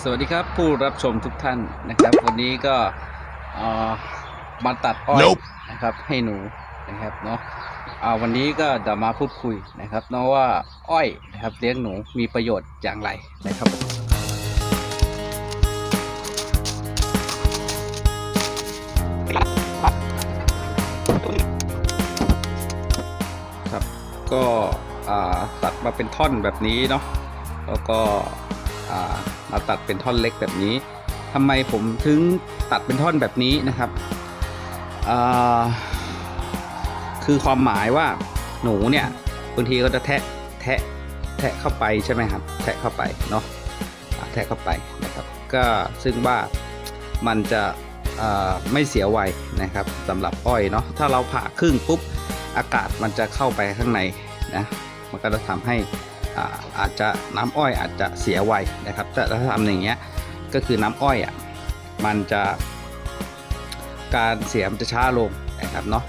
สวัสดีครับผู้รับชมทุกท่านนะครับ วันนี้ก็เอ่อมาตัดอ้อย Nope นะครับให้หนูนะครับเนาะอ่าวันนี้ก็จะมาพูดคุยนะครับเนาะว่าอ้อยนะครับเลี้ยงหนูมีประโยชน์อย่างไรนะครับครับก็อ่าตัดมาเป็นท่อนแบบนี้เนาะแล้วก็อ่า มาตัดเป็นท่อนเล็กแบบนี้ทำไมผมถึงตัดเป็นท่อนแบบนี้นะครับคือความหมายว่าหนูเนี่ยบางทีก็จะแทะแทะแทะเข้าไปใช่ไหมครับแทะเข้าไปเนาะแทะเข้าไปนะครับ ก็ซึ่งว่ามันจะไม่เสียไวนะครับสำหรับอ้อยเนาะถ้าเราผ่าครึ่งปุ๊บอากาศมันจะเข้าไปข้างในนะมันก็จะทำให้ อาอาจจะน้ำอ้อยอาจจะเสียไวนะครับแต่ถ้าทำอย่างเงี้ยก็คือน้ำอ้อยอะมันจะการเสียมันจะช้าลงนะครับเนาะ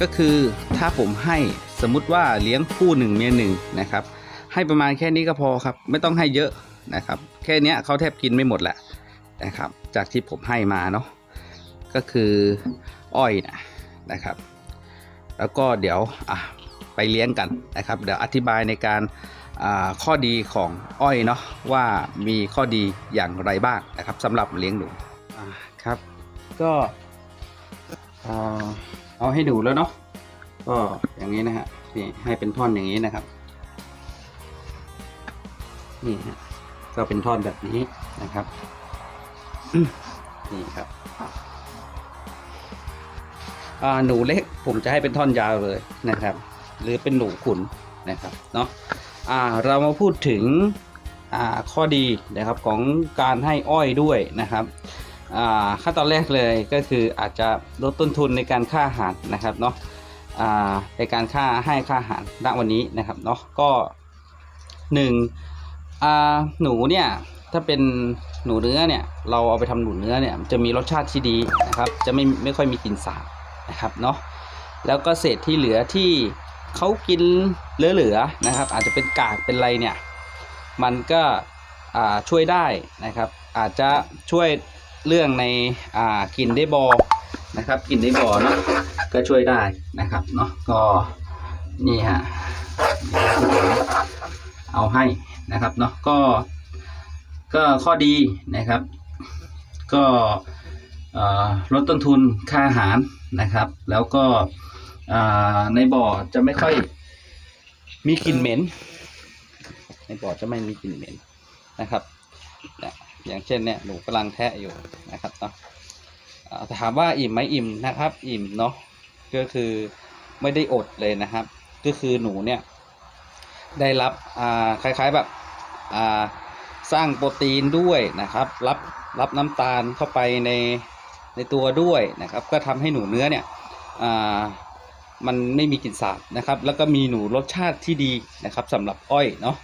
ก็คือถ้าผมให้สมมุติว่าเลี้ยงคู่หนึ่งเมียหนึ่งนะครับ ให้ประมาณแค่นี้ก็พอครับ ไม่ต้องให้เยอะนะครับ แค่นี้เขาแทบกินไม่หมดแหละนะครับ จากที่ผมให้มาเนาะก็คืออ้อยนะนะครับ แล้วก็เดี๋ยวอะไปเลี้ยงกันนะครับ เดี๋ยวอธิบายในการ ข้อดีของอ้อยเนาะว่ามีข้อดีอย่างไรบ้างนะครับสำหรับเลี้ยงหนูอ่าครับก็อ่าเอาให้ดูแล้วเนาะก็อย่างนี้นะฮะนี่ให้เป็นท่อนอย่างนี้นะครับนี่ฮะก็เป็นท่อนแบบนี้นะครับอืมนี่ครับอ่าหนูเล็กผมจะให้เป็นท่อนยาวเลยนะครับ หรือเป็นหนูขุนนะครับเนาะอ่า เรามาพูดถึงข้อดีนะครับของการให้อ้อยด้วยนะครับขั้นตอนแรกเลยก็คืออาจจะลดต้นทุนในการค่าอาหารนะครับเนาะในการค่าให้ค่าอาหารณวันนี้นะครับเนาะก็หนึ่งหนูเนี่ยถ้าเป็นหนูเนื้อเนี่ยเราเอาไปทำหนูเนื้อเนี่ยจะมีรสชาติที่ดีนะครับจะไม่ไม่ค่อยมีกลิ่นสาบนะครับเนาะแล้วก็เศษที่เหลือที่ เขากินเหลือๆนะครับ อาจจะเป็นกากเป็นอะไรเนี่ย มันก็ช่วยได้นะครับ อาจจะช่วยเรื่องในกินได้บอนะครับ กินได้บอเนาะก็ช่วยได้นะครับเนาะก็นี่ฮะเอาให้นะครับเนาะก็ก็ข้อดีนะครับ ก็ลดต้นทุนค่าอาหารนะครับ แล้วก็ อ่า ในบ่อจะไม่ค่อย มีกลิ่นเหม็น ในบ่อจะไม่มีกลิ่นเหม็นนะครับอย่างเช่นเนี่ยหนูกำลังแทะอยู่นะครับเนาะอ่าถามว่าอิ่มไหมอิ่มนะครับ อิ่มเนาะก็คือไม่ได้อดเลยนะครับ ก็คือหนูเนี่ย ได้รับอ่าคล้าย ๆแบบอ่าสร้างโปรตีนด้วยนะครับ รับรับน้ำตาลเข้าไปในในตัวด้วยนะครับ ก็ทำให้หนูเนื้อเนี่ยอ่า มันไม่มีกลิ่นสาบนะครับ แล้วก็มีหนูรสชาติที่ดีนะครับสำหรับอ้อยเนาะ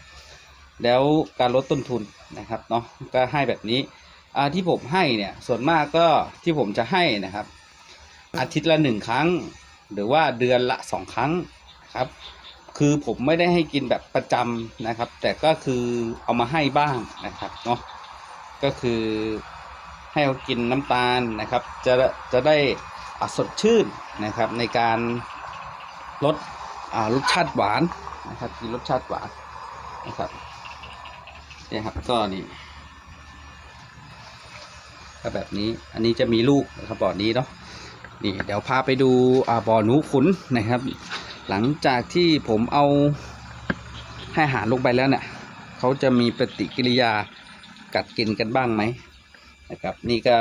แล้วการลดต้นทุนนะครับเนาะก็ให้แบบนี้อ่าที่ผมให้เนี่ยส่วนมากก็ที่ผมจะให้นะครับ อาทิตย์ละหนึ่งครั้ง หรือว่าเดือนละสองครั้งครับ คือผมไม่ได้ให้กินแบบประจำนะครับ แต่ก็คือเอามาให้บ้างนะครับเนาะก็คือให้เขากินน้ำตาลนะครับ จะจะได้อะสดชื่นนะครับในการ ลดอ่ารสชาติหวานนะครับกินรสชาติหวานนะครับเนี่ยครับก็นี่ก็แบบนี้อันนี้จะมีลูกนะครับบ่อนี้เนาะนี่เดี๋ยวพาไปดูอ่าบ่อหนูขุนนะครับ หลังจากที่ผมเอาให้อาหารลงไปแล้วเนี่ยเขาจะมีปฏิกิริยากัดกินกันบ้างไหมนะครับ นี่ก็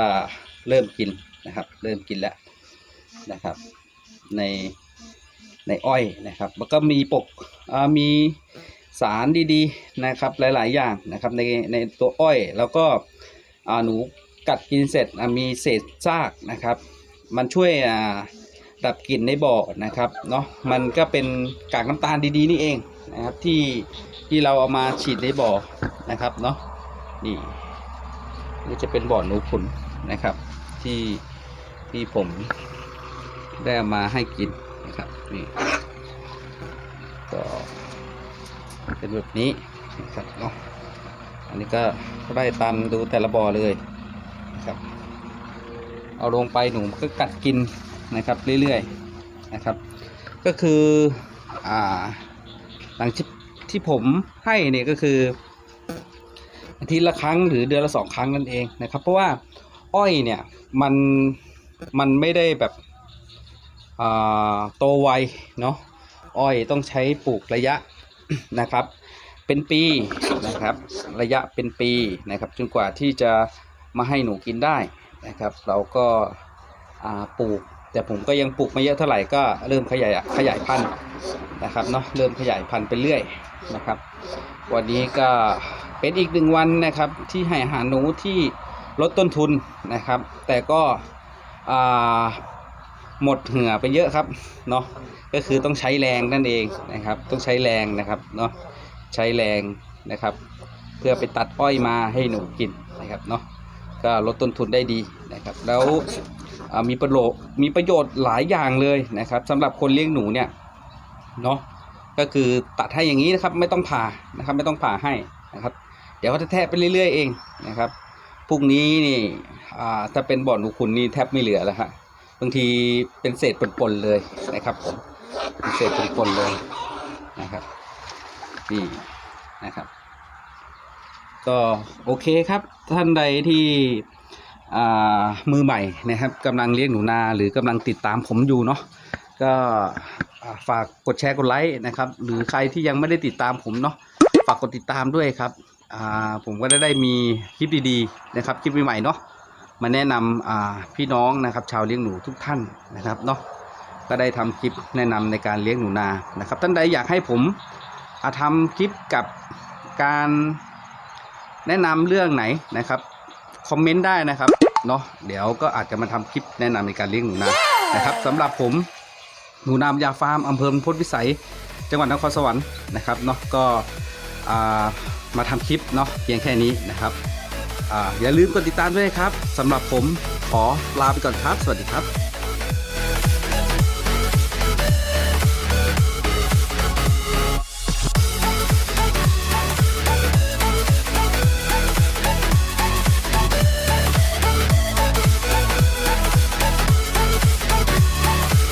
เริ่มกินนะครับ เริ่มกินแล้วนะครับ ใน ในอ้อยนะครับ แล้วก็มีปกมีสารดีๆนะครับหลาย ๆ อย่างนะครับในในตัวอ้อยแล้วก็หนูกัดกินเสร็จมีเศษซากนะครับ มันช่วยดับกลิ่นในบ่อนะครับเนาะมันก็เป็นกากน้ำตาลดีๆนี่เองนะครับที่ที่เราเอามาฉีดในบ่อนะครับเนาะนี่นี่จะเป็นบ่อหนูขุนนะครับที่ที่ผมได้มาให้กิน นะครับนี่ก็เป็นแบบนี้นะครับเนาะอันนี้ก็ไล่ตามดูแต่ละบ่อเลยนะครับ เอาลงไปหนูก็กัดกินนะครับเรื่อยๆนะครับ ก็คืออ่าหลังที่ที่ผมให้เนี่ยก็คืออาทิตย์ละครั้งหรือเดือนละสองครั้งนั่นเองนะครับ เพราะว่าอ้อยเนี่ยมันมันไม่ได้แบบ โตไวเนาะอ้อยต้องใช้ปลูกระยะนะครับ เป็นปีนะครับ ระยะเป็นปีนะครับ จนกว่าที่จะมาให้หนูกินได้นะครับ เราก็ปลูก แต่ผมก็ยังปลูกไม่เยอะเท่าไหร่ก็เริ่มขยายขยายพันธุ์นะครับเนาะเริ่มขยายพันธุ์ไปเรื่อยนะครับ วันนี้ก็เป็นอีกหนึ่งวันนะครับ ที่ให้อาหารหนูที่ลดต้นทุนนะครับ แต่ก็อ่า หมดเหงื่อไปเยอะครับเนาะก็คือต้องใช้แรงนั่นเองนะครับ ต้องใช้แรงนะครับเนาะใช้แรงนะครับ เพื่อไปตัดอ้อยมาให้หนูกินนะครับเนาะก็ลดต้นทุนได้ดีนะครับ แล้วมีประโยชน์มีประโยชน์หลายอย่างเลยนะครับสำหรับคนเลี้ยงหนูเนี่ยเนาะก็คือตัดให้อย่างนี้นะครับไม่ต้องผ่านะครับไม่ต้องผ่าให้นะครับ เดี๋ยวเขาจะแทะไปเรื่อยๆเองนะครับพรุ่งนี้นี่ถ้าเป็นบ่อนหนูคุณนี่แทบไม่เหลือแล้วฮะ บางทีเป็นเศษปนๆเลยนะครับผมเป็นเศษปนๆเลยนะครับนี่นะครับ ก็โอเคครับท่านใดที่มือใหม่นะครับกำลังเลี้ยงหนูนาหรือกำลังติดตามผมอยู่เนาะก็ฝากกดแชร์กดไลค์นะครับ หรือใครที่ยังไม่ได้ติดตามผมเนาะฝากกดติดตามด้วยครับผมก็ได้ได้มีคลิปดีๆนะครับ คลิปใหม่ๆเนาะ มาแนะนำอ่าพี่น้องนะครับ ชาวเลี้ยงหนูทุกท่านนะครับเนาะก็ได้ทำคลิปแนะนำในการเลี้ยงหนูนานะครับ ท่านใดอยากให้ผมอ่าทำคลิปกับการแนะนำเรื่องไหนนะครับคอมเมนต์ได้นะครับเนาะเดี๋ยวก็อาจจะมาทำคลิปแนะนำในการเลี้ยงหนูนานะครับสำหรับผมหนูนามยาฟาร์มอำเภอพุทธวิสัย จังหวัดนครสวรรค์นะครับเนาะก็มาทำคลิปเนาะเพียงแค่นี้นะครับ อย่าลืมกดติดตามด้วยครับสำหรับผมขอลาไปก่อนครับ สวัสดีครับ